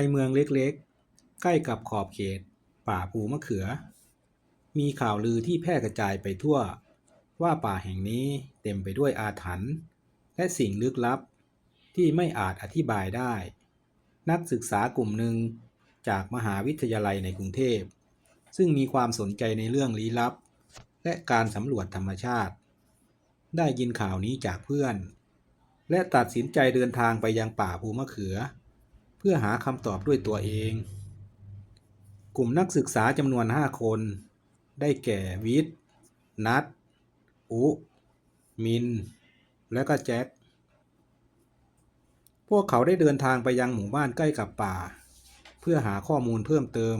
ในเมืองเล็กๆ ใกล้กับขอบเขต ป่าภูมะเขือ มีข่าวลือที่แพร่กระจายไปทั่ว ว่าป่าแห่งนี้เต็มไปด้วยอาถรรพ์และสิ่งลึกลับ ที่ไม่อาจอธิบายได้ นักศึกษากลุ่มหนึ่งจากมหาวิทยาลัยในกรุงเทพ ซึ่งมีความสนใจในเรื่องลี้ลับ และการสำรวจธรรมชาติ ได้ยินข่าวนี้จากเพื่อน และตัดสินใจเดินทางไปยังป่าภูมะเขือ เพื่อหาคำตอบด้วยตัวเอง กลุ่มนักศึกษาจำนวน 5 คน ได้แก่วิทย์ นัท อุ มิน และก็แจ็ค พวกเขาได้เดินทางไปยังหมู่บ้านใกล้กับป่า เพื่อหาข้อมูลเพิ่มเติม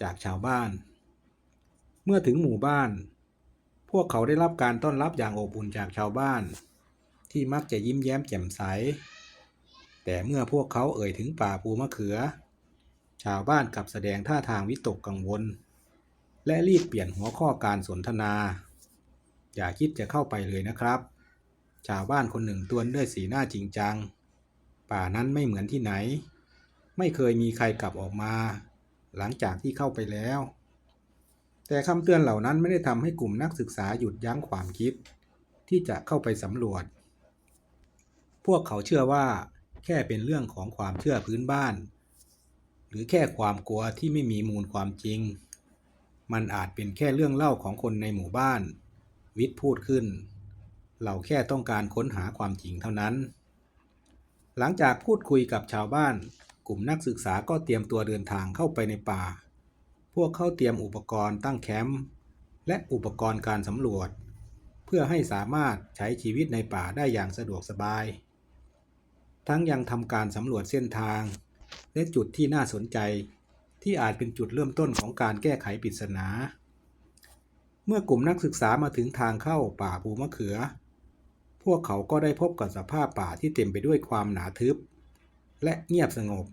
จากชาวบ้าน เมื่อถึงหมู่บ้าน พวกเขาได้รับการต้อนรับอย่างอบอุ่นจากชาวบ้าน ที่มักจะยิ้มแย้มแจ่มใส แต่เมื่อพวกเขาเอ่ยถึงป่าภูมะเขือ ชาวบ้านกลับแสดงท่าทางวิตกกังวล และรีบเปลี่ยนหัวข้อการสนทนา อย่าคิดจะเข้าไปเลยนะครับ ชาวบ้านคนหนึ่งตวนด้วยสีหน้าจริงจัง ป่านั้นไม่เหมือนที่ไหน ไม่เคยมีใครกลับออกมา หลังจากที่เข้าไปแล้ว แต่คำเตือนเหล่านั้นไม่ได้ทำให้กลุ่มนักศึกษาหยุดยั้งความคิด ที่จะเข้าไปสำรวจ พวกเขาเชื่อว่า แค่เป็นเรื่องของความเชื่อพื้นบ้าน หรือแค่ความกลัวที่ไม่มีมูลความจริง มันอาจเป็นแค่เรื่องเล่าของคนในหมู่บ้าน วิทย์พูดขึ้น เราแค่ต้องการค้นหาความจริงเท่านั้น หลังจากพูดคุยกับชาวบ้าน กลุ่มนักศึกษาก็เตรียมตัวเดินทางเข้าไปในป่า พวกเขาเตรียมอุปกรณ์ตั้งแคมป์และอุปกรณ์การสำรวจ เพื่อให้สามารถใช้ชีวิตในป่าได้อย่างสะดวกสบาย ทั้งยังทำการสำรวจเส้นทาง และจุดที่น่าสนใจ ที่อาจเป็นจุดเริ่มต้นของการแก้ไขปริศนา เมื่อกลุ่มนักศึกษามาถึงทางเข้าป่าภูมะเขือ พวกเขาก็ได้พบกับสภาพป่าที่เต็มไปด้วยความหนาทึบ และเงียบสงบ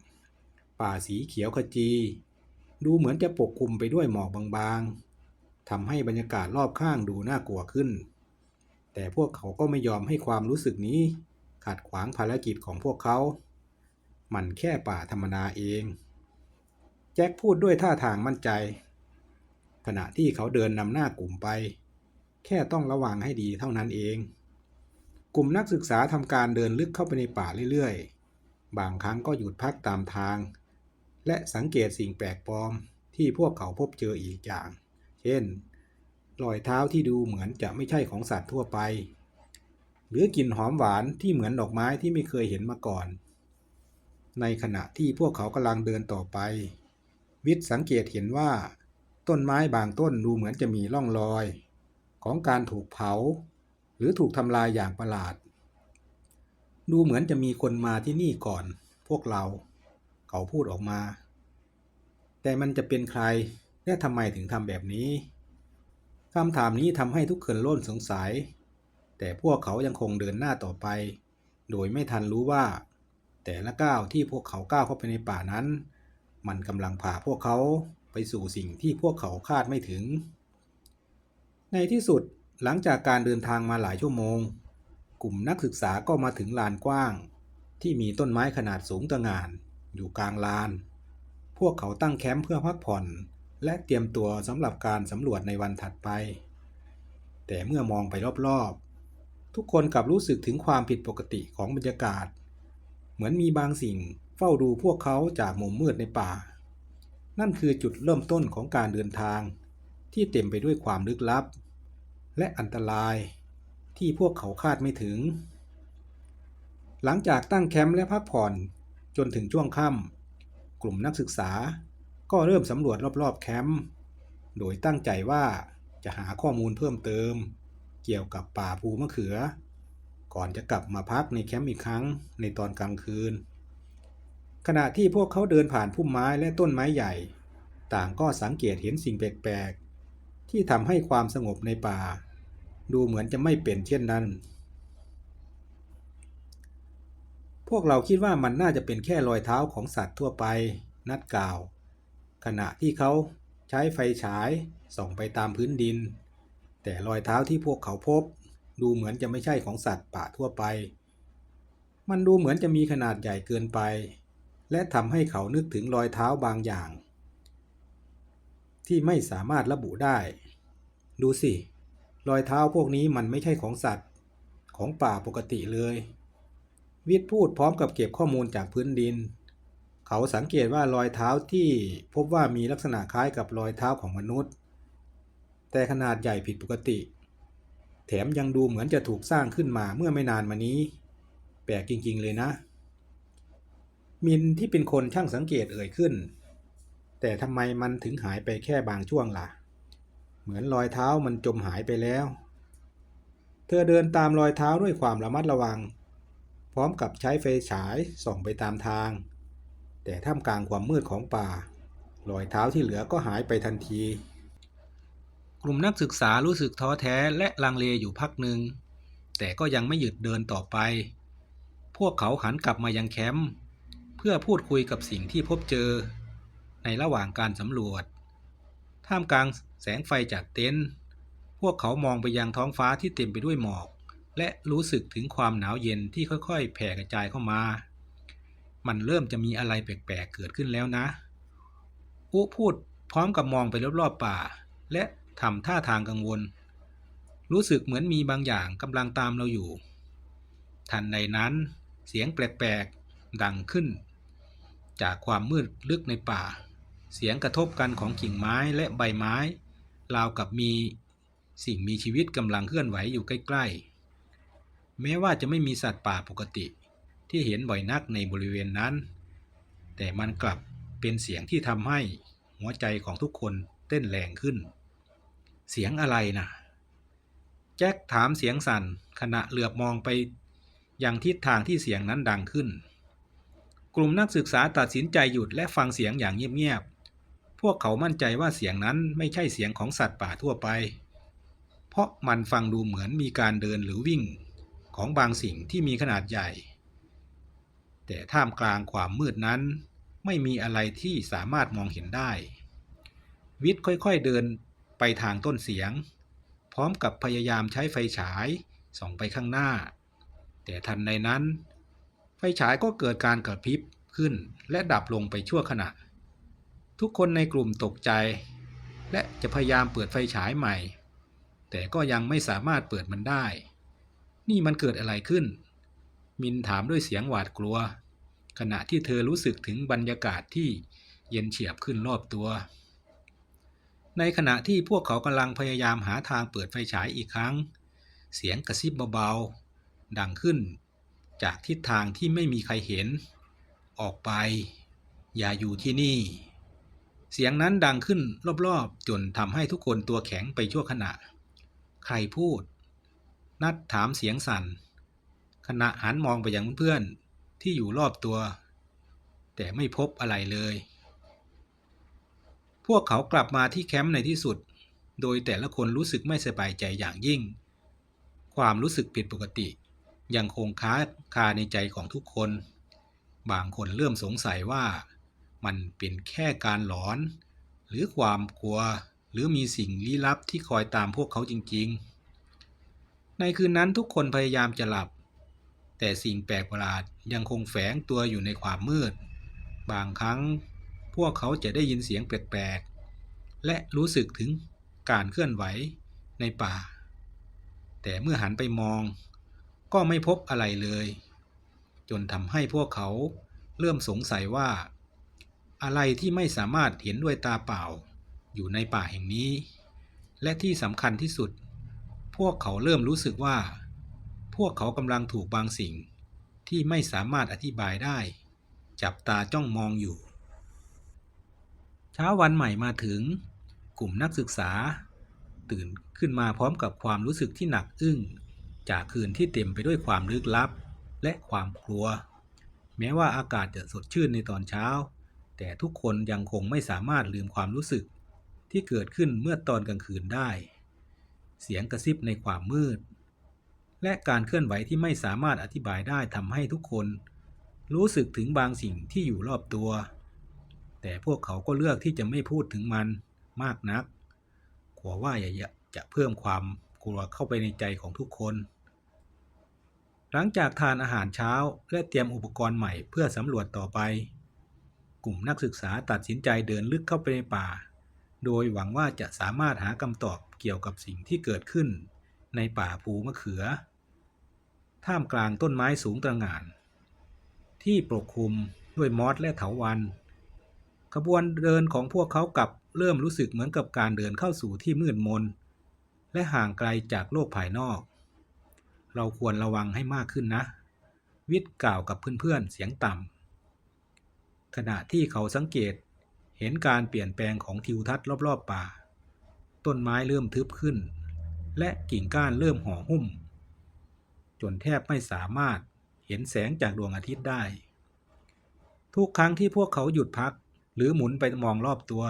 ป่าสีเขียวขจี ดูเหมือนจะปกคลุมไปด้วยหมอกบางๆทำให้บรรยากาศรอบข้างดูน่ากลัวขึ้น แต่พวกเขาก็ไม่ยอมให้ความรู้สึกนี้ ขัดขวางภารกิจของพวกเขา มันแค่ป่าธรรมดาเอง แจ็คพูดด้วยท่าทางมั่นใจ ขณะที่เขาเดินนำหน้ากลุ่มไป แค่ต้องระวังให้ดีเท่านั้นเอง กลุ่มนักศึกษาทำการเดินลึกเข้าไปในป่าเรื่อยๆ บางครั้งก็หยุดพักตามทาง และสังเกตสิ่งแปลกปลอมที่พวกเขาพบเจออีกอย่าง เช่น รอยเท้าที่ดูเหมือนจะไม่ใช่ของสัตว์ทั่วไป หรือกลิ่นหอมหวานที่เหมือนดอกไม้ที่ไม่เคยเห็นมาก่อน ในขณะที่พวกเขากำลังเดินต่อไป วิทย์สังเกตเห็นว่า ต้นไม้บางต้นดูเหมือนจะมีร่องรอย ของการถูกเผา หรือถูกทำลายอย่างประหลาด ดูเหมือนจะมีคนมาที่นี่ก่อน พวกเรา เขาพูดออกมา แต่มันจะเป็นใครและทำไมถึงทำแบบนี้คำถามนี้ทำให้ทุกคนโล่นสงสัย แต่พวกเขายังคงเดินหน้าต่อไป โดยไม่ทันรู้ว่า แต่ละก้าวที่พวกเขาก้าวเข้าไปในป่านั้น มันกำลังพาพวกเขาไปสู่สิ่งที่พวกเขาคาดไม่ถึง ในที่สุดหลังจากการเดินทางมาหลายชั่วโมง กลุ่มนักศึกษาก็มาถึงลานกว้าง ที่มีต้นไม้ขนาดสูงตระหง่าน อยู่กลางลาน พวกเขาตั้งแคมป์เพื่อพักผ่อน และเตรียมตัวสำหรับการสำรวจในวันถัดไป แต่เมื่อมองไปรอบๆ ทุกคนกลับรู้สึกถึงความผิดปกติของบรรยากาศ เหมือนมีบางสิ่งเฝ้าดูพวกเขาจากมุมมืดในป่า นั่นคือจุดเริ่มต้นของการเดินทาง ที่เต็มไปด้วยความลึกลับ และอันตรายที่พวกเขาคาดไม่ถึง หลังจากตั้งแคมป์และพักผ่อนจนถึงช่วงค่ำกลุ่มนักศึกษาก็เริ่มสำรวจรอบๆแคมป์โดยตั้งใจว่าจะหาข้อมูลเพิ่มเติม เกี่ยวกับป่าภูมะเขือ ก่อนจะกลับมาพักในแคมป์อีกครั้งในตอนกลางคืน ขณะที่พวกเขาเดินผ่านพุ่มไม้และต้นไม้ใหญ่ ต่างก็สังเกตเห็นสิ่งแปลกๆ ที่ทำให้ความสงบในป่า ดูเหมือนจะไม่เป็นเช่นนั้น พวกเราคิดว่ามันน่าจะเป็นแค่รอยเท้าของสัตว์ทั่วไป นัดกล่าว ขณะที่เขาใช้ไฟฉายส่องไปตามพื้นดิน แต่รอยเท้าที่พวกเขาพบ ดูเหมือนจะไม่ใช่ของสัตว์ป่าทั่วไป มันดูเหมือนจะมีขนาดใหญ่เกินไป และทำให้เขานึกถึงรอยเท้าบางอย่าง ที่ไม่สามารถระบุได้ ดูสิ รอยเท้าพวกนี้มันไม่ใช่ของสัตว์ของป่าปกติเลย วิทย์พูดพร้อมกับเก็บข้อมูลจากพื้นดิน เขาสังเกตว่ารอยเท้าที่พบว่ามีลักษณะคล้ายกับรอยเท้าของมนุษย์ แต่ขนาดใหญ่ผิดปกติ แถมยังดูเหมือนจะถูกสร้างขึ้นมาเมื่อไม่นานมานี้ แปลกจริง ๆ เลยนะ มินที่เป็นคนช่างสังเกตเอ่ยขึ้น แต่ทำไมมันถึงหายไปแค่บางช่วงล่ะ เหมือนรอยเท้ามันจมหายไปแล้ว เธอเดินตามรอยเท้าด้วยความระมัดระวัง พร้อมกับใช้ไฟฉายส่องไปตามทาง แต่ท่ามกลางความมืดของป่ารอยเท้าที่เหลือก็หายไปทันที กลุ่มนักศึกษารู้สึกท้อแท้และลังเลอยู่พักหนึ่ง แต่ก็ยังไม่หยุดเดินต่อไป พวกเขาหันกลับมายังแคมป์เพื่อพูดคุยกับสิ่งที่พบเจอ ในระหว่างการสำรวจ ท่ามกลางแสงไฟจากเต็นท์พวกเขามองไปยังท้องฟ้าที่เต็มไปด้วยหมอก และรู้สึกถึงความหนาวเย็นที่ค่อยๆ แผ่กระจายเข้ามา มันเริ่มจะมีอะไรแปลกๆเกิดขึ้นแล้วนะอุพูดพร้อมกับมองไปรอบๆป่า และ ทำท่าทางกังวล รู้สึกเหมือนมีบางอย่างกำลังตามเราอยู่ ทันใดนั้นเสียงแปลกๆ ดังขึ้น จากความมืดลึกในป่า เสียงกระทบกันของกิ่งไม้และใบไม้ ราวกับมีสิ่งมีชีวิตกำลังเคลื่อนไหวอยู่ใกล้ ๆ แม้ว่าจะไม่มีสัตว์ป่าปกติที่เห็นบ่อยนักในบริเวณนั้น แต่มันกลับเป็นเสียงที่ทำให้หัวใจของทุกคนเต้นแรงขึ้น เสียงอะไรนะแจ็คถามเสียงสั่นขณะเหลือบมองไปยังทิศทางที่เสียงนั้นดังขึ้น กลุ่มนักศึกษาตัดสินใจหยุดและฟังเสียงอย่างเงียบๆ พวกเขามั่นใจว่าเสียงนั้นไม่ใช่เสียงของสัตว์ป่าทั่วไป เพราะมันฟังดูเหมือนมีการเดินหรือวิ่งของบางสิ่งที่มีขนาดใหญ่ แต่ท่ามกลางความมืดนั้นไม่มีอะไรที่สามารถมองเห็นได้ วิทย์ค่อยๆเดิน ไปทางต้นเสียง พร้อมกับพยายามใช้ไฟฉายส่องไปข้างหน้า แต่ทันใดนั้น ไฟฉายก็เกิดการกระพริบขึ้นและดับลงไปชั่วขณะ ทุกคนในกลุ่มตกใจ และจะพยายามเปิดไฟฉายใหม่ แต่ก็ยังไม่สามารถเปิดมันได้ นี่มันเกิดอะไรขึ้น มินถามด้วยเสียงหวาดกลัว ขณะที่เธอรู้สึกถึงบรรยากาศที่เย็นเฉียบขึ้นรอบตัว ในขณะที่พวกเขากำลังพยายามหาทางเปิดไฟฉายอีกครั้ง เสียงกระซิบเบาๆ ดังขึ้น จากทิศทางที่ไม่มีใครเห็น ออกไป อย่าอยู่ที่นี่ เสียงนั้นดังขึ้นรอบๆ จนทำให้ทุกคนตัวแข็งไปชั่วขณะ ใครพูด นัดถามเสียงสั่น ขณะหันมองไปยังเพื่อนที่อยู่รอบตัว แต่ไม่พบอะไรเลย วกเขากลับมาที่แคมป์ในที่สุด โดยแต่ละคนรู้สึกไม่สบายใจอย่างยิ่ง ความรู้สึกผิดปกติ ยังคงค้าคาในใจของทุกคน บางคนเริ่มสงสัยว่า มันเป็นแค่การหลอน หรือความกลัว หรือมีสิ่งลี้ลับที่คอยตามพวกเขาจริง ๆ ในคืนนั้นทุกคนพยายามจะหลับ แต่สิ่งแปลกประหลาดยังคงแฝงตัวอยู่ในความมืด บางครั้ง พวกเขาจะได้ยินเสียงแปลกๆ และรู้สึกถึงการเคลื่อนไหวในป่า แต่เมื่อหันไปมอง ก็ไม่พบอะไรเลย จนทำให้พวกเขาเริ่มสงสัยว่า อะไรที่ไม่สามารถเห็นด้วยตาเปล่าอยู่ในป่าแห่งนี้ และที่สำคัญที่สุด พวกเขาเริ่มรู้สึกว่า พวกเขากำลังถูกบางสิ่งที่ไม่สามารถอธิบายได้ จับตาจ้องมองอยู่ เช้าวันใหม่มาถึง กลุ่มนักศึกษา ตื่นขึ้นมาพร้อมกับความรู้สึกที่หนักอึ้ง จากคืนที่เต็มไปด้วยความลึกลับ และความกลัว แม้ว่าอากาศจะสดชื่นในตอนเช้า แต่ทุกคนยังคงไม่สามารถลืมความรู้สึก ที่เกิดขึ้นเมื่อตอนกลางคืนได้ เสียงกระซิบในความมืด และการเคลื่อนไหวที่ไม่สามารถอธิบายได้ทำให้ทุกคน รู้สึกถึงบางสิ่งที่อยู่รอบตัว แต่พวกเขาก็เลือกที่จะไม่พูดถึงมันมากนักกลัวว่าอย่าจะเพิ่มความกลัวเข้าไปในใจของทุกคน หลังจากทานอาหารเช้าและเตรียมอุปกรณ์ใหม่เพื่อสำรวจต่อไป กลุ่มนักศึกษาตัดสินใจเดินลึกเข้าไปในป่า โดยหวังว่าจะสามารถหาคำตอบเกี่ยวกับสิ่งที่เกิดขึ้น ในป่าภูมะเขือ ท่ามกลางต้นไม้สูงตระหง่าน ที่ปกคลุมด้วยมอสและเถาวัลย์ ขบวนเดินของพวกเขากลับเริ่มรู้สึกเหมือนกับการเดินเข้าสู่ที่มืดมน และห่างไกลจากโลกภายนอก เราควรระวังให้มากขึ้นนะ วิทย์กล่าวกับเพื่อนๆเสียงต่ำขณะที่เขาสังเกตเห็นการเปลี่ยนแปลงของทิวทัศน์รอบๆป่า ต้นไม้เริ่มทึบขึ้น และกิ่งก้านเริ่มห่อหุ้ม จนแทบไม่สามารถเห็นแสงจากดวงอาทิตย์ได้ ทุกครั้งที่พวกเขาหยุดพัก หรือหมุนไปมองรอบตัว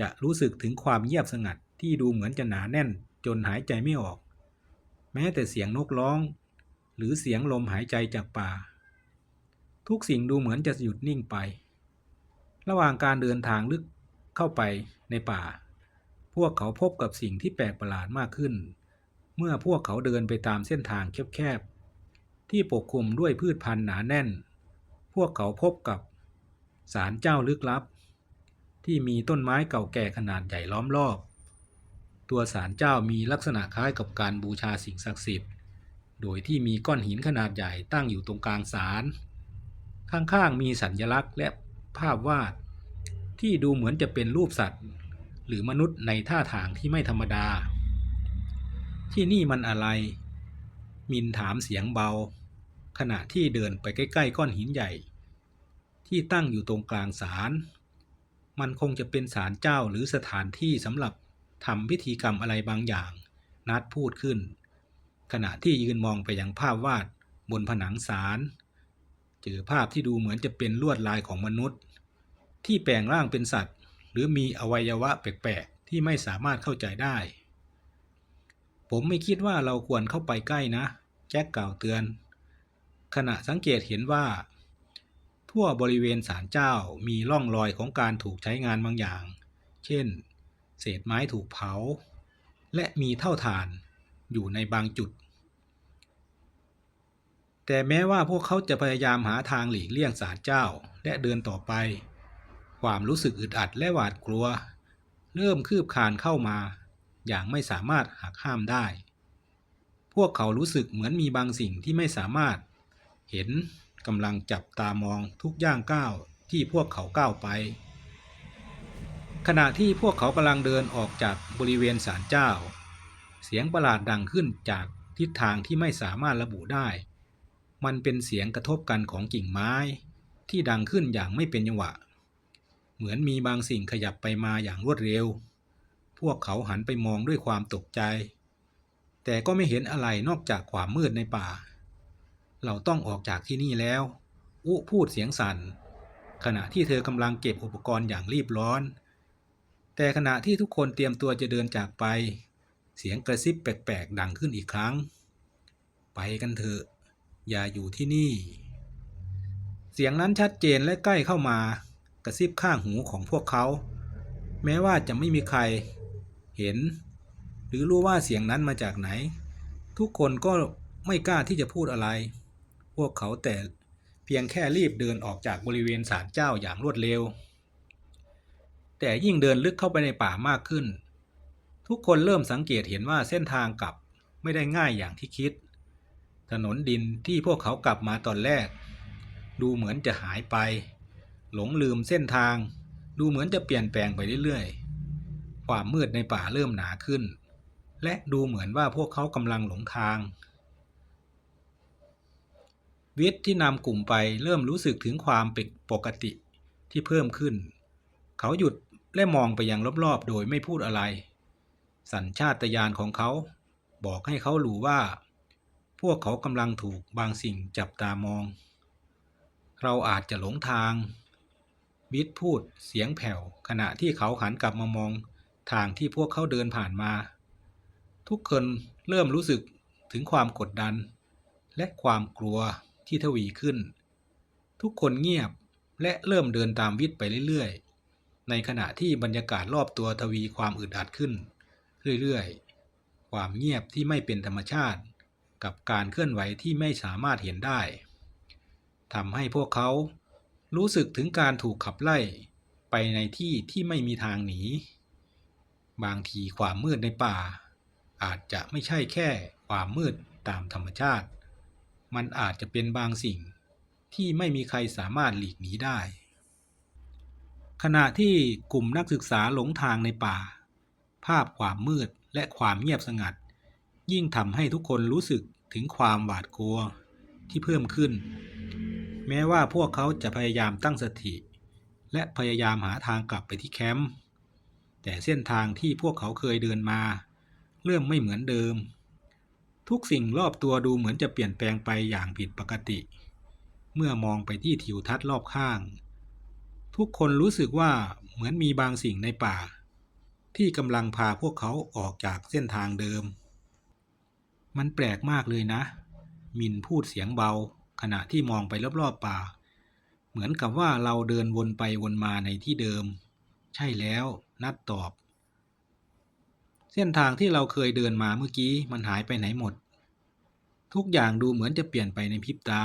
จะรู้สึกถึงความเงียบสงัดที่ดูเหมือนจะหนาแน่นจนหายใจไม่ออก แม้แต่เสียงนกร้อง หรือเสียงลมหายใจจากป่า ทุกสิ่งดูเหมือนจะหยุดนิ่งไป ระหว่างการเดินทางลึกเข้าไปในป่า พวกเขาพบกับสิ่งที่แปลกประหลาดมากขึ้น เมื่อพวกเขาเดินไปตามเส้นทางแคบๆที่ปกคลุมด้วยพืชพันธุ์หนาแน่น พวกเขาพบกับ ศาลเจ้าลึกลับ ที่มีต้นไม้เก่าแก่ขนาดใหญ่ล้อมรอบ ตัวศาลเจ้ามีลักษณะคล้ายกับการบูชาสิ่งศักดิ์สิทธิ์ โดยที่มีก้อนหินขนาดใหญ่ตั้งอยู่ตรงกลางศาล ข้างๆมีสัญลักษณ์และภาพวาด ที่ดูเหมือนจะเป็นรูปสัตว์ หรือมนุษย์ในท่าทางที่ไม่ธรรมดา ที่นี่มันอะไร มินถามเสียงเบา ขณะที่เดินไปใกล้ๆก้อนหินใหญ่ ที่ตั้งอยู่ตรงกลางศาลมันคงจะเป็นศาลเจ้าหรือสถานที่สำหรับทำพิธีกรรมอะไรบางอย่าง นัดพูดขึ้น ขณะที่ยืนมองไปยังภาพวาดบนผนังศาลเจอภาพที่ดูเหมือนจะเป็นลวดลายของมนุษย์ ที่แปลงร่างเป็นสัตว์ หรือมีอวัยวะแปลกๆที่ไม่สามารถเข้าใจได้ ผมไม่คิดว่าเราควรเข้าไปใกล้นะ แจ็คกล่าวเตือน ขณะสังเกตเห็นว่า ทั่วบริเวณศาลเจ้ามีร่องรอยของการถูกใช้งานบางอย่าง เช่น เศษไม้ถูกเผา และมีเท่าฐานอยู่ในบางจุด แต่แม้ว่าพวกเขาจะพยายามหาทางหลีกเลี่ยงศาลเจ้าและเดินต่อไป ความรู้สึกอึดอัดและหวาดกลัว เริ่มคืบคลานเข้ามา อย่างไม่สามารถหักห้ามได้ พวกเขารู้สึกเหมือนมีบางสิ่งที่ไม่สามารถเห็น กำลังจับตามองทุกย่างก้าวที่พวกเขาก้าวไป ขณะที่พวกเขากำลังเดินออกจากบริเวณศาลเจ้า เสียงประหลาดดังขึ้นจากทิศทางที่ไม่สามารถระบุได้ มันเป็นเสียงกระทบกันของกิ่งไม้ ที่ดังขึ้นอย่างไม่เป็นจังหวะ เหมือนมีบางสิ่งขยับไปมาอย่างรวดเร็ว พวกเขาหันไปมองด้วยความตกใจ แต่ก็ไม่เห็นอะไรนอกจากความมืดในป่า เราต้องออกจากที่นี่แล้ว อุพูดเสียงสั่น ขณะที่เธอกำลังเก็บอุปกรณ์อย่างรีบร้อน แต่ขณะที่ทุกคนเตรียมตัวจะเดินจากไป เสียงกระซิบแปลกๆ ดังขึ้นอีกครั้ง ไปกันเถอะ อย่าอยู่ที่นี่ เสียงนั้นชัดเจนและใกล้เข้ามากระซิบข้างหูของพวกเขา แม้ว่าจะไม่มีใคร เห็น หรือรู้ว่าเสียงนั้นมาจากไหน ทุกคนก็ไม่กล้าที่จะพูดอะไร พวกเขาแต่เพียงแค่รีบเดินออกจากบริเวณศาลเจ้าอย่างรวดเร็ว แต่ยิ่งเดินลึกเข้าไปในป่ามากขึ้น ทุกคนเริ่มสังเกตเห็นว่าเส้นทางกลับไม่ได้ง่ายอย่างที่คิด ถนนดินที่พวกเขากลับมาตอนแรก ดูเหมือนจะหายไป หลงลืมเส้นทาง ดูเหมือนจะเปลี่ยนแปลงไปเรื่อยๆ ความมืดในป่าเริ่มหนาขึ้น และดูเหมือนว่าพวกเขากำลังหลงทาง วิทย์ที่นำกลุ่มไปเริ่มรู้สึกถึงความเป็นปกติที่เพิ่มขึ้น เขาหยุดและมองไปยังรอบๆ โดยไม่พูดอะไร สัญชาตญาณของเขา บอกให้เขารู้ว่า พวกเขากำลังถูกบางสิ่งจับตามอง เราอาจจะหลงทาง วิทย์พูดเสียงแผ่วขณะที่เขาหันกลับมามองทางที่พวกเขาเดินผ่านมา ทุกคนเริ่มรู้สึกถึงความกดดัน และความกลัว ที่ทวีขึ้น ทุกคนเงียบและเริ่มเดินตามวิทย์ไปเรื่อยๆ ในขณะที่บรรยากาศรอบตัวทวีความอึดอัดขึ้น เรื่อยๆ ความเงียบที่ไม่เป็นธรรมชาติ กับการเคลื่อนไหวที่ไม่สามารถเห็นได้ทำให้พวกเขารู้สึกถึงการถูกขับไล่ไปในที่ที่ไม่มีทางหนี บางทีความมืดในป่า อาจจะไม่ใช่แค่ความมืดตามธรรมชาติ มันอาจจะเป็นบางสิ่งที่ไม่มีใครสามารถหลีกหนีได้ ขณะที่กลุ่มนักศึกษาหลงทางในป่า ภาพความมืดและความเงียบสงัด ยิ่งทำให้ทุกคนรู้สึกถึงความหวาดกลัวที่เพิ่มขึ้น แม้ว่าพวกเขาจะพยายามตั้งสติ และพยายามหาทางกลับไปที่แคมป์แต่เส้นทางที่พวกเขาเคยเดินมา เริ่มไม่เหมือนเดิม ทุกสิ่งรอบตัวดูเหมือนจะเปลี่ยนแปลงไปอย่างผิดปกติ เมื่อมองไปที่ทิวทัศน์รอบข้าง ทุกคนรู้สึกว่าเหมือนมีบางสิ่งในป่า ที่กำลังพาพวกเขาออกจากเส้นทางเดิม มันแปลกมากเลยนะ มินพูดเสียงเบา ขณะที่มองไปรอบๆป่า เหมือนกับว่าเราเดินวนไปวนมาในที่เดิม ใช่แล้วนัดตอบ เส้นทางที่เราเคยเดินมาเมื่อกี้มันหายไปไหนหมด ทุกอย่างดูเหมือนจะเปลี่ยนไปในพริบตา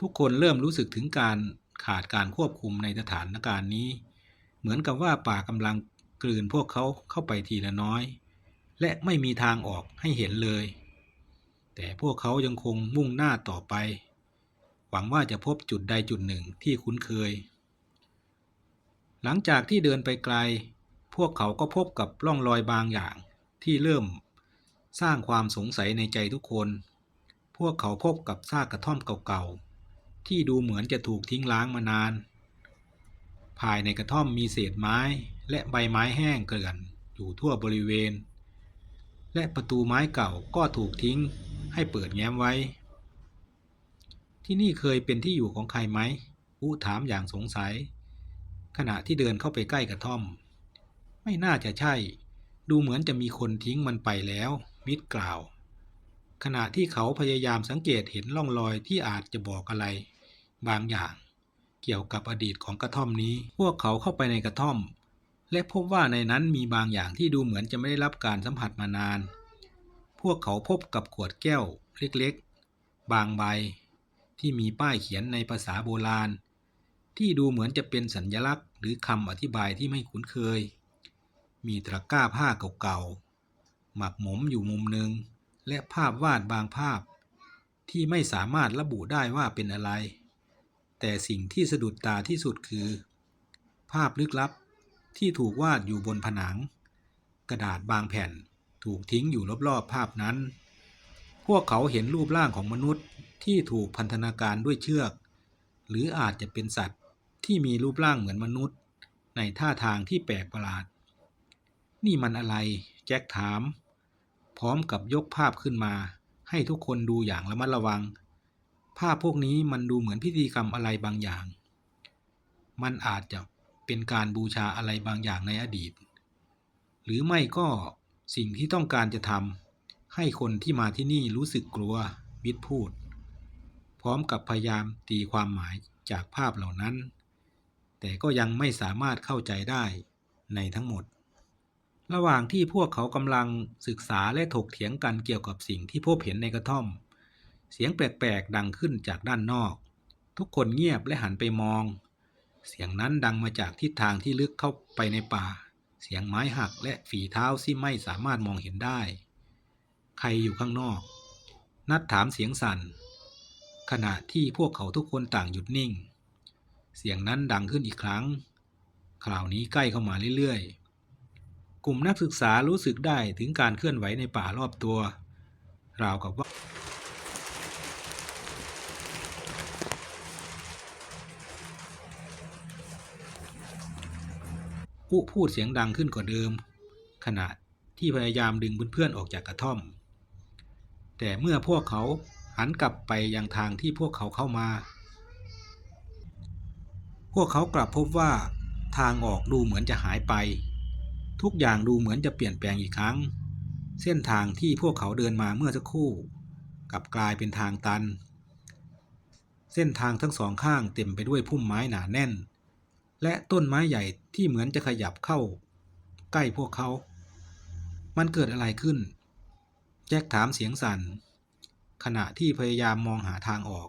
ทุกคนเริ่มรู้สึกถึงการขาดการควบคุมในสถานการณ์นี้ เหมือนกับว่าป่ากำลังกลืนพวกเขาเข้าไปทีละน้อย และไม่มีทางออกให้เห็นเลย แต่พวกเขายังคงมุ่งหน้าต่อไป หวังว่าจะพบจุดใดจุดหนึ่งที่คุ้นเคย หลังจากที่เดินไปไกล พวกเขาก็พบกับร่องรอยบางอย่างที่เริ่มสร้างความสงสัยในใจทุกคน พวกเขาพบกับซากกระท่อมเก่าๆ ที่ดูเหมือนจะถูกทิ้งล้างมานาน ภายในกระท่อมมีเศษไม้และใบไม้แห้งเกลื่อนอยู่ทั่วบริเวณ และประตูไม้เก่าก็ถูกทิ้งให้เปิดแง้มไว้ ที่นี่เคยเป็นที่อยู่ของใครไหมอุถามอย่างสงสัย ขณะที่เดินเข้าไปใกล้กระท่อม ไม่น่าจะใช่ ดูเหมือนจะมีคนทิ้งมันไปแล้ว มิดกล่าว ขณะที่เขาพยายามสังเกตเห็นร่องรอยที่อาจจะบอกอะไร บางอย่าง เกี่ยวกับอดีตของกระท่อมนี้ พวกเขาเข้าไปในกระท่อม และพบว่าในนั้นมีบางอย่างที่ดูเหมือนจะไม่ได้รับการสัมผัสมานาน พวกเขาพบกับขวดแก้วเล็กๆ บางใบ ที่มีป้ายเขียนในภาษาโบราณที่ดูเหมือนจะเป็นสัญญลักษณ์หรือคำอธิบายที่ไม่คุ้นเคย มีตะกร้าผ้าเก่าๆ หมักหมมอยู่มุมหนึ่ง และภาพวาดบางภาพ ที่ไม่สามารถระบุได้ว่าเป็นอะไร แต่สิ่งที่สะดุดตาที่สุดคือ ภาพลึกลับที่ถูกวาดอยู่บนผนัง กระดาษบางแผ่นถูกทิ้งอยู่รอบๆภาพนั้น พวกเขาเห็นรูปร่างของมนุษย์ที่ถูกพันธนาการด้วยเชือก หรืออาจจะเป็นสัตว์ที่มีรูปร่างเหมือนมนุษย์ ในท่าทางที่แปลกประหลาด นี่มันอะไร แจ็คถาม พร้อมกับยกภาพขึ้นมา ให้ทุกคนดูอย่างระมัดระวัง ภาพพวกนี้มันดูเหมือนพิธีกรรมอะไรบางอย่าง มันอาจจะเป็นการบูชาอะไรบางอย่างในอดีต หรือไม่ก็สิ่งที่ต้องการจะทำให้คนที่มาที่นี่รู้สึกกลัวบิดพูด พร้อมกับพยายามตีความหมายจากภาพเหล่านั้น แต่ก็ยังไม่สามารถเข้าใจได้ในทั้งหมด ระหว่างที่พวกเขากำลังศึกษาและถกเถียงกันเกี่ยวกับสิ่งที่พบเห็นในกระท่อม เสียงแปลกๆดังขึ้นจากด้านนอก ทุกคนเงียบและหันไปมอง เสียงนั้นดังมาจากทิศทางที่ลึกเข้าไปในป่า เสียงไม้หักและฝีเท้าที่ไม่สามารถมองเห็นได้ ใครอยู่ข้างนอก นัดถามเสียงสั่น ขณะที่พวกเขาทุกคนต่างหยุดนิ่ง เสียงนั้นดังขึ้นอีกครั้ง คราวนี้ใกล้เข้ามาเรื่อยๆ กลุ่มนักศึกษารู้สึกได้ถึงการเคลื่อนไหวในป่ารอบตัว ราวกับว่าผู้พูดเสียงดังขึ้นกว่าเดิม ขณะที่พยายามดึงเพื่อนๆออกจากกระท่อม แต่เมื่อพวกเขาหันกลับไปยังทางที่พวกเขาเข้ามา พวกเขากลับพบว่าทางออกดูเหมือนจะหายไป ทุกอย่างดูเหมือนจะเปลี่ยนแปลงอีกครั้ง เส้นทางที่พวกเขาเดินมาเมื่อสักครู่ กลับกลายเป็นทางตัน เส้นทางทั้งสองข้างเต็มไปด้วยพุ่มไม้หนาแน่น และต้นไม้ใหญ่ที่เหมือนจะขยับเข้า ใกล้พวกเขา มันเกิดอะไรขึ้น แจ็คถามเสียงสั่น ขณะที่พยายามมองหาทางออก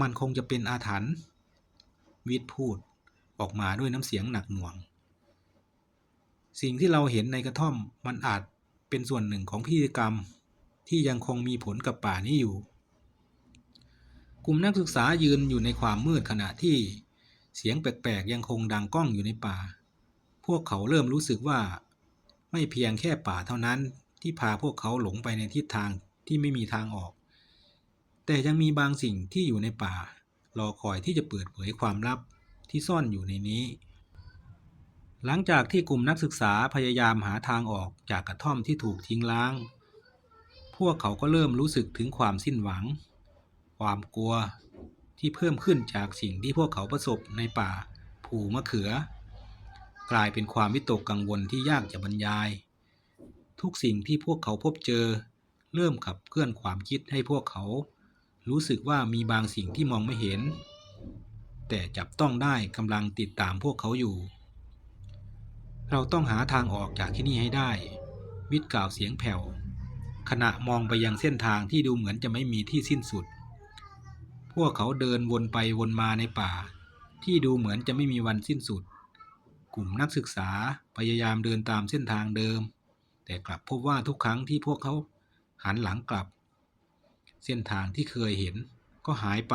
มันคงจะเป็นอาถรรพ์วิทพูดออกมาด้วยน้ำเสียงหนักหน่วง สิ่งที่เราเห็นในกระท่อมมันอาจเป็นส่วนหนึ่งของพิธีกรรม ที่ยังคงมีผลกับป่านี้อยู่ กลุ่มนักศึกษายืนอยู่ในความมืดขณะที่เสียงแปลกๆยังคงดังก้องอยู่ในป่า พวกเขาเริ่มรู้สึกว่า ไม่เพียงแค่ป่าเท่านั้นที่พาพวกเขาหลงไปในทิศทางที่ไม่มีทางออก แต่ยังมีบางสิ่งที่อยู่ในป่า รอคอยที่จะเปิดเผยความลับที่ซ่อนอยู่ในนี้ หลังจากที่กลุ่มนักศึกษาพยายามหาทางออกจากกระท่อมที่ถูกทิ้งล้าง พวกเขาก็เริ่มรู้สึกถึงความสิ้นหวัง ความกลัวที่เพิ่มขึ้นจากสิ่งที่พวกเขาประสบในป่าผูมะเขือ กลายเป็นความวิตกกังวลที่ยากจะบรรยาย ทุกสิ่งที่พวกเขาพบเจอ เริ่มขับเคลื่อนความคิดให้พวกเขา รู้สึกว่ามีบางสิ่งที่มองไม่เห็น แต่จับต้องได้กำลังติดตามพวกเขาอยู่ เราต้องหาทางออกจากที่นี่ให้ได้ วิทย์กล่าวเสียงแผ่ว ขณะมองไปยังเส้นทางที่ดูเหมือนจะไม่มีที่สิ้นสุด พวกเขาเดินวนไปวนมาในป่า ที่ดูเหมือนจะไม่มีวันสิ้นสุด กลุ่มนักศึกษาพยายามเดินตามเส้นทางเดิม แต่กลับพบว่าทุกครั้งที่พวกเขาหันหลังกลับ เส้นทางที่เคยเห็นก็หายไป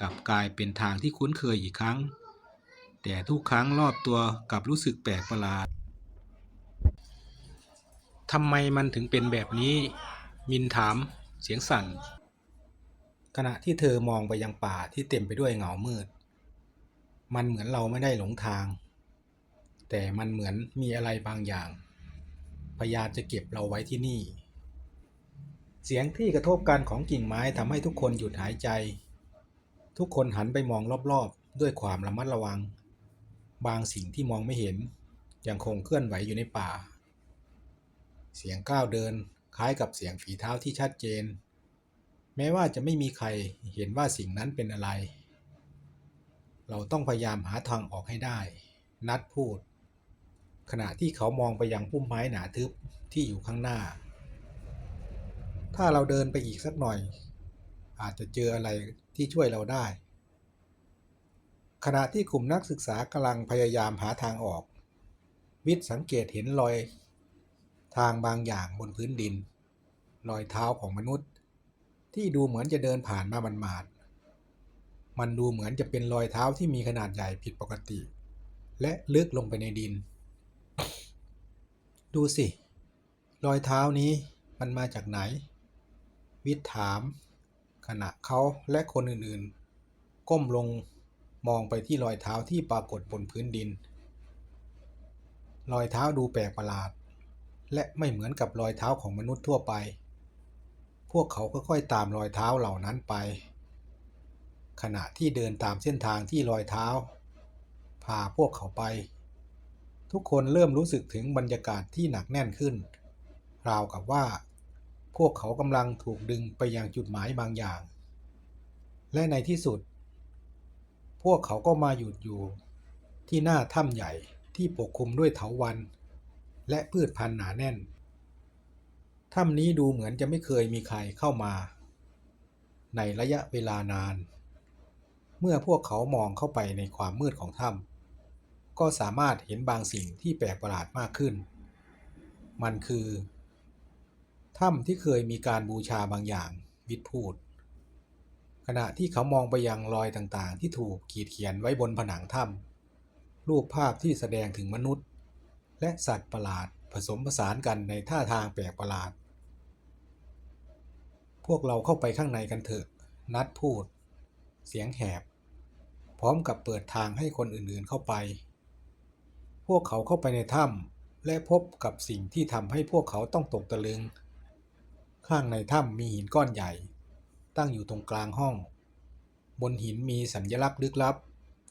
กลับกลายเป็นทางที่คุ้นเคยอีกครั้ง แต่ทุกครั้งรอบตัวกลับรู้สึกแปลกประหลาดทำไมมันถึงเป็นแบบนี้มินถามเสียงสั่น ขณะที่เธอมองไปยังป่าที่เต็มไปด้วยเงามืด มันเหมือนเราไม่ได้หลงทาง แต่มันเหมือนมีอะไรบางอย่าง พยายามจะเก็บเราไว้ที่นี่ เสียงที่กระทบกันของกิ่งไม้ทำให้ทุกคนหยุดหายใจ ทุกคนหันไปมองรอบๆ ด้วยความระมัดระวัง บางสิ่งที่มองไม่เห็น ยังคงเคลื่อนไหวอยู่ในป่า เสียงก้าวเดินคล้ายกับเสียงฝีเท้าที่ชัดเจน แม้ว่าจะไม่มีใครเห็นว่าสิ่งนั้นเป็นอะไร เราต้องพยายามหาทางออกให้ได้ นัดพูด ขณะที่เขามองไปยังพุ่มไม้หนาทึบที่อยู่ข้างหน้า ถ้าเราเดินไปอีกสักหน่อย อาจจะเจออะไรที่ช่วยเราได้ ขณะที่กลุ่มนักศึกษากำลังพยายามหาทางออก วิทย์สังเกตเห็นรอยทางบางอย่างบนพื้นดิน รอยเท้าของมนุษย์ ที่ดูเหมือนจะเดินผ่านมาหมาดมันดูเหมือนจะเป็นรอยเท้าที่มีขนาดใหญ่ผิดปกติ และลึกลงไปในดิน ดูสิ รอยเท้านี้มันมาจากไหน วิทย์ถาม ขณะเขาและคนอื่นๆ ก้มลง มองไปที่รอยเท้าที่ปรากฏบนพื้นดิน รอยเท้าดูแปลกประหลาด และไม่เหมือนกับรอยเท้าของมนุษย์ทั่วไป พวกเขาค่อยๆตามรอยเท้าเหล่านั้นไป ขณะที่เดินตามเส้นทางที่รอยเท้า พาพวกเขาไป ทุกคนเริ่มรู้สึกถึงบรรยากาศที่หนักแน่นขึ้น ราวกับว่า พวกเขากำลังถูกดึงไปยังจุดหมายบางอย่าง และในที่สุด พวกเขาก็มาหยุดอยู่ ที่หน้าถ้ำใหญ่ที่ปกคลุมด้วยเถาวัลย์และพืชพันธุ์หนาแน่น ถ้ำนี้ดูเหมือนจะไม่เคยมีใครเข้ามา ในระยะเวลานาน เมื่อพวกเขามองเข้าไปในความมืดของถ้ำก็สามารถเห็นบางสิ่งที่แปลกประหลาดมากขึ้น มันคือถ้ำที่เคยมีการบูชาบางอย่างวิทพูด ขณะที่เขามองไปยังรอยต่างๆ ที่ถูกขีดเขียนไว้บนผนังถ้ำรูปภาพที่แสดงถึงมนุษย์ และสัตว์ประหลาดผสมผสานกันในท่าทางแปลกประหลาด พวกเราเข้าไปข้างในกันเถอะ นัดพูด เสียงแหบ พร้อมกับเปิดทางให้คนอื่นๆเข้าไป พวกเขาเข้าไปในถ้ำและพบกับสิ่งที่ทำให้พวกเขาต้องตกตะลึง ข้างในถ้ำมีหินก้อนใหญ่ ตั้งอยู่ตรงกลางห้อง บนหินมีสัญลักษณ์ลึกลับ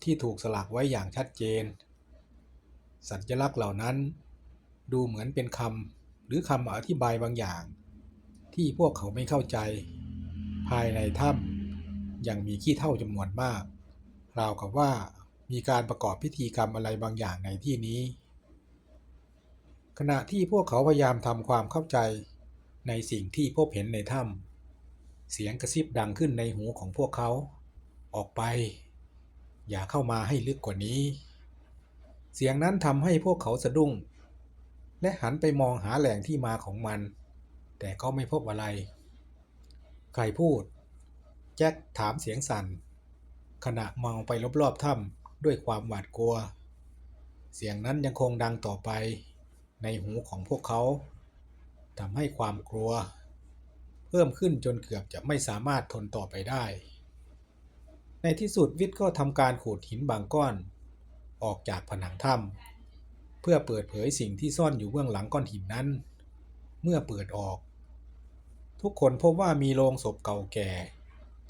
ที่ถูกสลักไว้อย่างชัดเจน สัญลักษณ์เหล่านั้น ดูเหมือนเป็นคำหรือคำอธิบายบางอย่าง ที่พวกเขาไม่เข้าใจ ภายในถ้ำยังมีขี้เท่าจำนวนมาก ราวกับว่ามีการประกอบพิธีกรรมอะไรบางอย่างในที่นี้ ขณะที่พวกเขาพยายามทำความเข้าใจในสิ่งที่พบเห็นในถ้ำ เสียงกระซิบดังขึ้นในหูของพวกเขา ออกไป อย่าเข้ามาให้ลึกกว่านี้ เสียงนั้นทำให้พวกเขาสะดุ้ง และหันไปมองหาแหล่งที่มาของมัน แต่ก็ไม่พบอะไร ใครพูด แจ็คถามเสียงสั่น ขณะมองไปรอบๆถ้ำด้วยความหวาดกลัว เสียงนั้นยังคงดังต่อไป ในหูของพวกเขาทำให้ความกลัว เพิ่มขึ้นจนเกือบจะไม่สามารถทนต่อไปได้ ในที่สุดวิทย์ก็ทำการขูดหินบางก้อน ออกจากผนังถ้ำเพื่อเปิดเผยสิ่งที่ซ่อนอยู่เบื้องหลังก้อนหินนั้น เมื่อเปิดออก ทุกคนพบว่ามีโลงศพเก่าแก่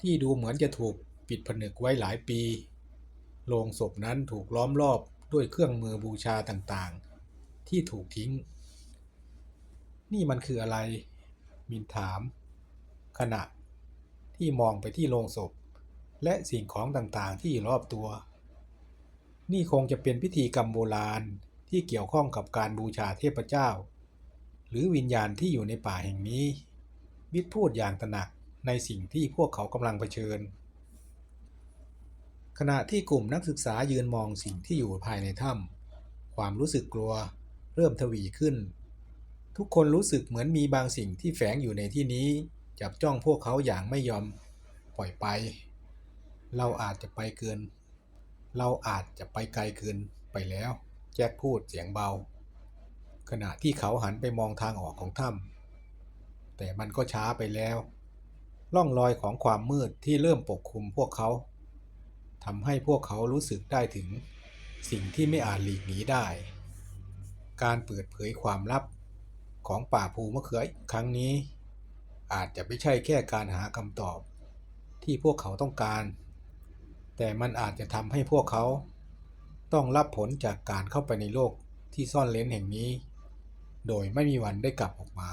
ที่ดูเหมือนจะถูกปิดผนึกไว้หลายปี โลงศพนั้นถูกล้อมรอบด้วยเครื่องมือบูชาต่างๆ ที่ถูกทิ้ง นี่มันคืออะไร มินถาม ขณะที่มองไปที่โลงศพ และสิ่งของต่างๆที่อยู่รอบตัว นี่คงจะเป็นพิธีกรรมโบราณที่เกี่ยวข้องกับการบูชาเทพเจ้า หรือวิญญาณที่อยู่ในป่าแห่งนี้วิทพูดอย่างตระหนักในสิ่งที่พวกเขากำลังเผชิญ ขณะที่กลุ่มนักศึกษายืนมองสิ่งที่อยู่ภายในถ้ำความรู้สึกกลัวเริ่มทวีขึ้น ทุกคนรู้สึกเหมือนมีบางสิ่งที่แฝงอยู่ในที่นี้ จับจ้องพวกเขาอย่างไม่ยอมปล่อยไป เราอาจจะไปเกิน เราอาจจะไปไกลเกินไปแล้ว แจ็คพูดเสียงเบา ขณะที่เขาหันไปมองทางออกของถ้ำแต่มันก็ช้าไปแล้วร่องรอยของความมืดที่เริ่มปกคลุมพวกเขาทำให้พวกเขารู้สึกได้ถึงสิ่งที่ไม่อาจหลีกหนีได้ การเปิดเผยความลับของป่าภูมะเขือครั้งนี้ อาจจะไม่ใช่แค่การหาคำตอบที่พวกเขาต้องการ แต่มันอาจจะทำให้พวกเขา ต้องรับผลจากการเข้าไปในโลกที่ซ่อนเล้นแห่งนี้ โดยไม่มีวันได้กลับออกมา